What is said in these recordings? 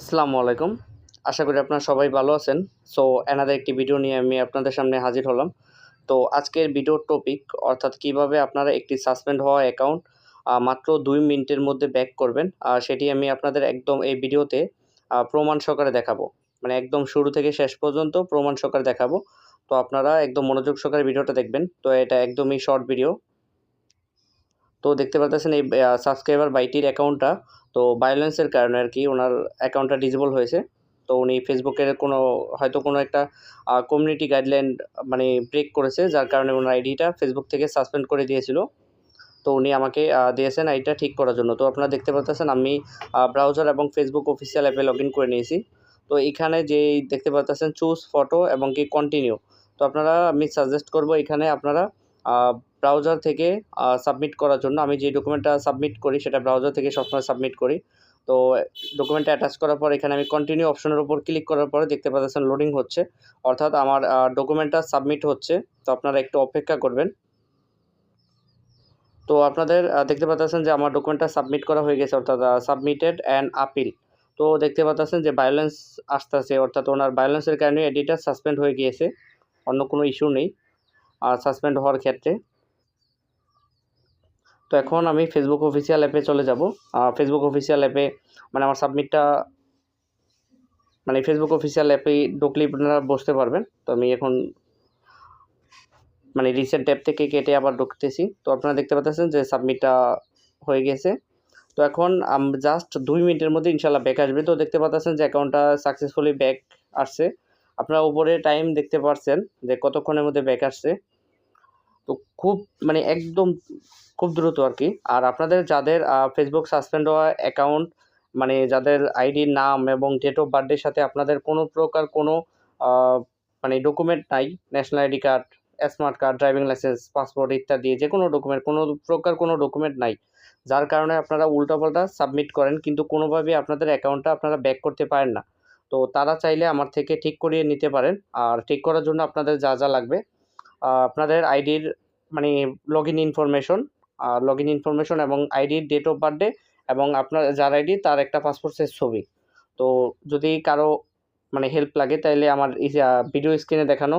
আসসালামু আলাইকুম। আশা করি আপনারা সবাই ভালো আছেন। সো অ্যানাদার একটি ভিডিও নিয়ে আমি আপনাদের সামনে হাজির হলাম। তো, আজকের ভিডিওর টপিক অর্থাৎ কীভাবে আপনারা একটি সাসপেন্ড হওয়া অ্যাকাউন্ট মাত্র দুই মিনিটের মধ্যে ব্যাক করবেন আর সেটি আমি আপনাদের একদম এই ভিডিওতে প্রমাণ সহকারে দেখাবো। মানে একদম শুরু থেকে শেষ পর্যন্ত প্রমাণ সহকারে দেখাবো। তো, আপনারা একদম মনোযোগ সহকারে ভিডিওটা দেখবেন। তো, এটা একদমই শর্ট ভিডিও তো দেখতে পাচ্ছেন এই সাবস্ক্রাইবার বাইটির অ্যাকাউন্টটা তো ভায়োলেন্সের কারণে আর কি ওনার অ্যাকাউন্টটা ডিজেবল হয়েছে। তো উনি ফেসবুকের কোনো, হয়তো কোনো একটা কমিউনিটি গাইডলাইন মানে ব্রেক করেছে, যার কারণে ওনার আইডিটা ফেসবুক থেকে সাসপেন্ড করে দিয়েছিল। তো উনি আমাকে দিয়েছেন আইডিটা ঠিক করার জন্য। তো আপনারা দেখতে পাচ্ছেন আমি ব্রাউজার এবং ফেসবুক অফিসিয়াল অ্যাপে লগ করে নিয়েছি। তো এখানে যে দেখতে পাচ্ছেন চুজ ফটো এবং কি কন্টিনিউ তো আপনারা আমি সাজেস্ট করব এখানে আপনারা ব্রাউজার থেকে সাবমিট করার জন্য আমি যে ডকুমেন্টটা সাবমিট করি সেটা ব্রাউজার থেকে সবসময় সাবমিট করি। তো ডকুমেন্টটা অ্যাটাচ করার পর এখানে আমি কন্টিনিউ অপশনের উপর ক্লিক করার পরে দেখতে পাচ্ছেন লোডিং হচ্ছে। অর্থাৎ আমার ডকুমেন্টটা সাবমিট হচ্ছে। তো আপনারা একটু অপেক্ষা করবেন। তো আপনাদের দেখতে পাচ্ছেন যে আমার ডকুমেন্টটা সাবমিট করা হয়ে গেছে, অর্থাৎ সাবমিটেড অ্যান্ড আপিল তো দেখতে পাচ্ছেন যে ভায়োলেন্স আসতেছে, অর্থাৎ ওনার ভায়োলেন্সের কারণে এডিটার সাসপেন্ড হয়ে গিয়েছে। অন্য কোনো ইস্যু নেই। সাসপেন্ড হওয়ার ক্ষেত্রে। তো এখন আমি ফেসবুক অফিসিয়াল অ্যাপে চলে যাব। ফেসবুক অফিসিয়াল অ্যাপে মানে আমার সাবমিটটা মানে ফেসবুক অফিসিয়াল অ্যাপে ঢুকলেই আপনারা বসতে পারবেন। তো আমি এখন মানে রিসেন্ট অ্যাপ থেকে কেটে আবার ঢুকতেছি। তো আপনারা দেখতে পাচ্ছেন যে সাবমিটটা হয়ে গেছে। তো এখন জাস্ট দুই মিনিটের মধ্যে ইনশাল্লাহ ব্যাক আসবে। তো দেখতে পাচ্ছেন যে অ্যাকাউন্টটা সাকসেসফুলি ব্যাক আসছে। আপনারা উপরে টাইম দেখতে পাচ্ছেন যে কতক্ষণের মধ্যে ব্যাক আসছে। খুব মানে একদম খুব দ্রুত আর কি আর আপনাদের যাদের ফেসবুক সাসপেন্ড হওয়া অ্যাকাউন্ট মানে যাদের আইডির নাম এবং ডেট অফ বার্থডের সাথে আপনাদের কোনো প্রকার কোনো মানে ডকুমেন্ট নাই national ID card smart card driving licence passport ইত্যাদি, যে কোনো ডকুমেন্ট কোনো প্রকার কোনো ডকুমেন্ট নাই। যার কারণে আপনারা উল্টাপাল্টা সাবমিট করেন, কিন্তু কোনোভাবেই আপনাদের অ্যাকাউন্টটা আপনারা ব্যাক করতে পারেন না। তো তারা চাইলে আমার থেকে ঠিক করিয়ে নিতে পারেন। আর ঠিক করার জন্য আপনাদের যা যা লাগবে আপনাদের আইডির মানে log in information log in information এবং আইডির ডেট অফ বার্থডে এবং আপনার যার আইডি তার একটা পাসপোর্ট সাইজ ছবি। তো যদি কারও মানে হেল্প লাগে তাইলে আমার ভিডিও স্ক্রিনে দেখানো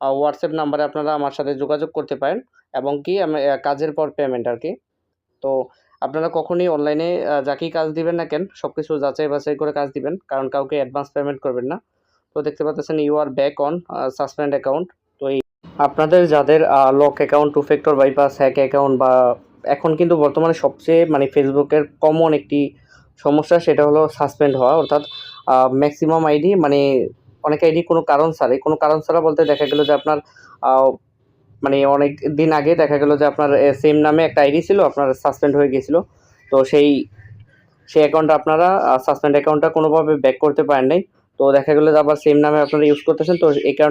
হোয়াটসঅ্যাপ নাম্বারে আপনারা আমার সাথে যোগাযোগ করতে পারেন এবং কি কাজের পর পেমেন্ট আর কি। তো আপনারা কখনই অনলাইনে যাকেই কাজ দিবেন না কেন সব কিছু যাচাই বাছাই করে কাজ দিবেন, কারণ কাউকে অ্যাডভান্স পেমেন্ট করবেন না। তো দেখতে পাচ্ছেন you are back on suspend account আপনাদের যাদের lock account two factor bypass hack account বা এখন কিন্তু বর্তমানে সবচেয়ে মানে ফেসবুকের কমন একটি সমস্যা সেটা হলো সাসপেন্ড হওয়া। অর্থাৎ ম্যাক্সিমাম আইডি মানে অনেক আইডি কোনো কারণ ছাড়াই, কোনো কারণ ছাড়া বলতে দেখা গেল যে আপনার মানে অনেক দিন আগে দেখা গেল যে আপনার সেম নামে একটা আইডি ছিল, আপনার সাসপেন্ড হয়ে গিয়েছিল। তো সেই সেই অ্যাকাউন্টটা আপনারা সাসপেন্ড অ্যাকাউন্টটা কোনোভাবে ব্যাক করতে পারেন নাই। তো দেখা গেলো যে আবার সেম নামে আপনারা ইউজ করতেছেন, তো এই কারণে